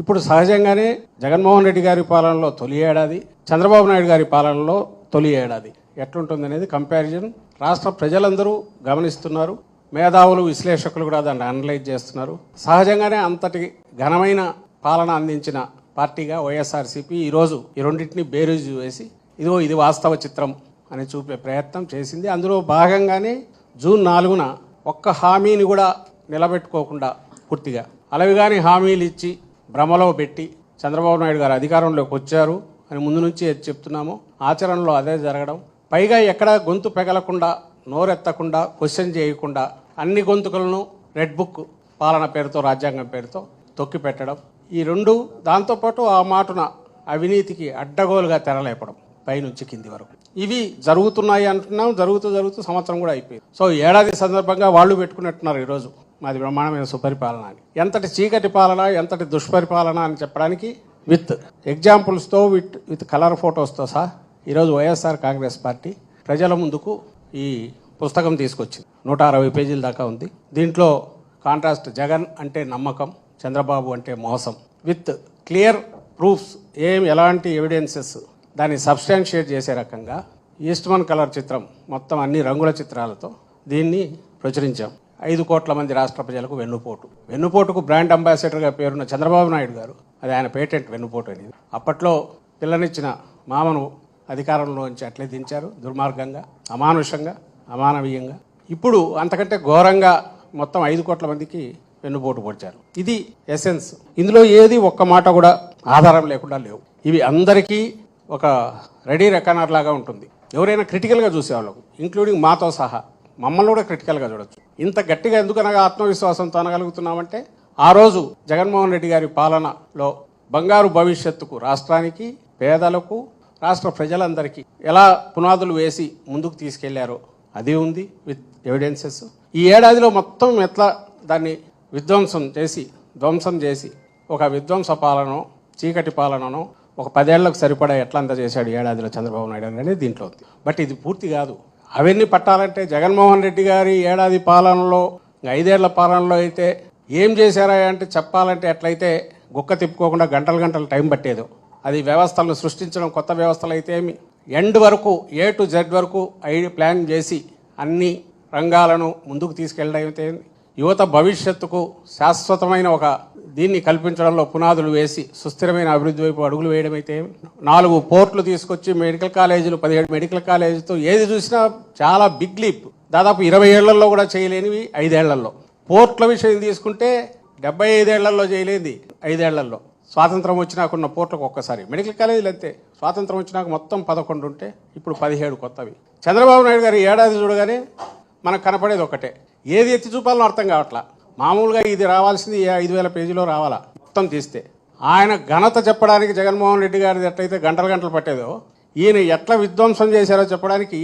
ఇప్పుడు సహజంగానే జగన్మోహన్ రెడ్డి గారి పాలనలో తొలి ఏడాది చంద్రబాబు నాయుడు గారి పాలనలో తొలి ఏడాది. ఎట్లుంటుంది అనేది కంపారిజన్ రాష్ట్ర ప్రజలందరూ గమనిస్తున్నారు. మేధావులు విశ్లేషకులు కూడా దాన్ని అనలైజ్ చేస్తున్నారు. సహజంగానే అంతటి ఘనమైన పాలన అందించిన పార్టీగా వైఎస్ఆర్సీపీ ఈరోజు ఈ రెండింటిని బేరీజు వేసి ఇదిగో ఇది వాస్తవ చిత్రం అని చూపే ప్రయత్నం చేసింది. అందులో భాగంగానే జూన్ నాలుగున ఒక్క హామీని కూడా నిలబెట్టుకోకుండా పూర్తిగా. అలవిగాని హామీలు ఇచ్చి భ్రమలో పెట్టి చంద్రబాబు నాయుడు గారు అధికారంలోకి వచ్చారు అని ముందు నుంచి చెప్తున్నాము ఆచరణలో అదే జరగడం. పైగా ఎక్కడ గొంతు పెగలకుండా నోరెత్తకుండా క్వశ్చన్ చేయకుండా అన్ని గొంతుకలను రెడ్ బుక్ పాలన పేరుతో రాజ్యాంగం పేరుతో తొక్కి పెట్టడం ఈ రెండు దాంతోపాటు ఆ మాటున అవినీతికి అడ్డగోలుగా తెరలేపడం పైనుంచి కింది వరకు. ఇవి జరుగుతున్నాయి అంటున్నాం జరుగుతూ జరుగుతూ సంవత్సరం కూడా అయిపోయింది. సో ఏడాది సందర్భంగా వాళ్ళు పెట్టుకున్నట్టున్నారు ఈరోజు. మాది బ్రహ్మాండమైన సుపరిపాలన అని ఎంతటి చీకటి పాలన ఎంతటి దుష్పరిపాలన అని చెప్పడానికి విత్ ఎగ్జాంపుల్స్తో విత్ విత్ కలర్ ఫొటోస్తో సహా ఈరోజు వైఎస్ఆర్ కాంగ్రెస్ పార్టీ ప్రజల ముందుకు ఈ పుస్తకం తీసుకొచ్చింది. నూట అరవై పేజీల దాకా ఉంది. దీంట్లో కాంట్రాస్ట్ జగన్ అంటే నమ్మకం చంద్రబాబు అంటే మోసం. విత్ క్లియర్ ప్రూఫ్స్ ఏం ఎలాంటి ఎవిడెన్సెస్ దాన్ని సబ్స్టాన్షియేట్ చేసే రకంగా ఈస్ట్మన్ కలర్ చిత్రం మొత్తం అన్ని రంగుల చిత్రాలతో దీన్ని ప్రచురించాం. ఐదు కోట్ల మంది రాష్ట్ర ప్రజలకు వెన్నుపోటు. వెన్నుపోటుకు బ్రాండ్ అంబాసిడర్గా పేరున్న చంద్రబాబు నాయుడు గారు అది ఆయన పేటెంట్ వెన్నుపోటు అనేది. అప్పట్లో పిల్లనిచ్చిన మామను అధికారంలోంచి అట్లే దించారు దుర్మార్గంగా అమానుషంగా అమానవీయంగా. ఇప్పుడు అంతకంటే ఘోరంగా మొత్తం ఐదు కోట్ల మందికి వెన్నుపోటు పొడిచారు. ఇది ఎసెన్స్. ఇందులో ఏది ఒక్క మాట కూడా ఆధారం లేకుండా లేవు. ఇవి అందరికీ ఒక రెడీ రెకనర్ లాగా ఉంటుంది. ఎవరైనా క్రిటికల్గా చూసేవాళ్ళకు ఇంక్లూడింగ్ మాతో సహా. మమ్మల్ని కూడా క్రిటికల్గా చూడొచ్చు. ఇంత గట్టిగా ఎందుకనగా ఆత్మవిశ్వాసంతో అనగలుగుతున్నామంటే ఆ రోజు జగన్మోహన్ రెడ్డి గారి పాలనలో బంగారు భవిష్యత్తుకు రాష్ట్రానికి పేదలకు రాష్ట్ర ప్రజలందరికీ ఎలా పునాదులు వేసి ముందుకు తీసుకెళ్ళారో అది ఉంది విత్ ఎవిడెన్సెస్ ఈ ఏడాదిలో మొత్తం ఎట్లా దాన్ని విధ్వంసం చేసి ధ్వంసం చేసి ఒక విధ్వంస పాలనో చీకటి పాలననో ఒక పదేళ్ళకు సరిపడా ఎట్లా అంత చేశాడు ఏడాదిలో చంద్రబాబు నాయుడు అనేది దీంట్లో ఉంది. బట్ ఇది పూర్తి కాదు. అవన్నీ పట్టాలంటే జగన్మోహన్ రెడ్డి గారి ఏడాది పాలనలో ఐదేళ్ళ పాలనలో అయితే ఏం చేశారా అంటే చెప్పాలంటే ఎట్లయితే గుక్క తిప్పుకోకుండా గంటలు గంటలు టైం పట్టేదో. అది వ్యవస్థలను సృష్టించడం కొత్త వ్యవస్థలు అయితే ఏమి? ఎండ్ వరకు ఏ టు జెడ్ వరకు ఐ ప్లాన్ చేసి అన్ని రంగాలను ముందుకు తీసుకెళ్ళడం అయితే యువత భవిష్యత్తుకు శాశ్వతమైన ఒక దీన్ని కల్పించడంలో పునాదులు వేసి సుస్థిరమైన అభివృద్ధి వైపు అడుగులు వేయడమైతే నాలుగు పోర్ట్లు తీసుకొచ్చి మెడికల్ కాలేజీలు పదిహేడు మెడికల్ కాలేజీతో ఏది చూసినా చాలా బిగ్ లీప్ దాదాపు ఇరవై ఏళ్ళలో కూడా చేయలేనివి ఐదేళ్ళలో. పోర్ట్ల విషయం తీసుకుంటే డెబ్బై ఐదేళ్ళలో చేయలేంది ఐదేళ్ళలో. స్వాతంత్రం వచ్చినాకున్న పోర్ట్లకు ఒక్కసారి. మెడికల్ కాలేజీలు అంతే. స్వాతంత్రం వచ్చినాక మొత్తం పదకొండు ఉంటే ఇప్పుడు పదిహేడు కొత్తవి. చంద్రబాబు నాయుడు గారు ఏడాది చూడగానే మనకు కనపడేది ఒకటే. ఏది ఎత్తి చూపాలో అర్థం కావట్లా. మామూలుగా ఇది రావాల్సింది ఐదు వేల పేజీలో రావాలా? మొత్తం తీస్తే. ఆయన ఘనత చెప్పడానికి జగన్మోహన్ రెడ్డి గారిది ఎట్లయితే గంటలు గంటలు పట్టేదో ఈయన ఎట్లా విధ్వంసం చేశారో చెప్పడానికి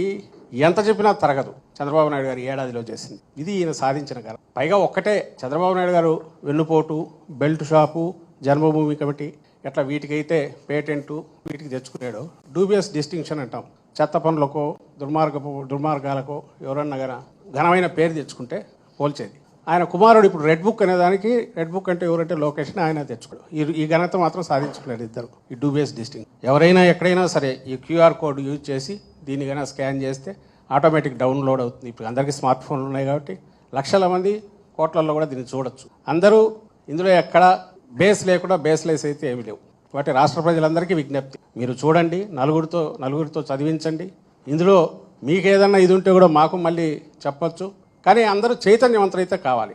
ఎంత చెప్పినా తరగదు. చంద్రబాబు నాయుడు గారు ఏడాదిలో చేసింది. ఇది ఈయన సాధించిన ఘనత. పైగా ఒక్కటే చంద్రబాబు నాయుడు గారు వెన్నుపోటు బెల్ట్ షాపు జన్మభూమి కమిటీ ఎట్లా వీటికైతే పేటెంటు వీటికి తెచ్చుకున్నాడో డూబియస్ డిస్టింక్షన్ అంటాం. చెత్త పనులకో దుర్మార్గపు దుర్మార్గాలకో ఎవరన్నా గన ఘనమైన పేరు తెచ్చుకుంటే పోల్చేది. ఆయన కుమారుడు ఇప్పుడు రెడ్ బుక్ అనే దానికి రెడ్ బుక్ అంటే ఎవరంటే లొకేషన్ ఆయన తెచ్చుకోడు ఈ ఈ ఘనత మాత్రం సాధించుకోలేరు ఇద్దరు. ఈ డూబేస్ డిస్టింగ్. ఎవరైనా ఎక్కడైనా సరే ఈ క్యూఆర్ కోడ్ యూజ్ చేసి దీన్ని స్కాన్ చేస్తే ఆటోమేటిక్ డౌన్లోడ్ అవుతుంది. ఇప్పుడు అందరికీ స్మార్ట్ ఫోన్లు ఉన్నాయి కాబట్టి లక్షల మంది కోట్లలో కూడా దీన్ని చూడొచ్చు. అందరూ ఇందులో ఎక్కడ బేస్ లేకుండా బేస్లెస్ అయితే ఏమీ లేవు. కాబట్టి రాష్ట్ర ప్రజలందరికీ విజ్ఞప్తి. మీరు చూడండి నలుగురితో నలుగురితో చదివించండి. ఇందులో మీకు ఏదన్నా ఇది ఉంటే కూడా మాకు మళ్ళీ చెప్పొచ్చు. కానీ అందరూ చైతన్యవంతులైతే కావాలి.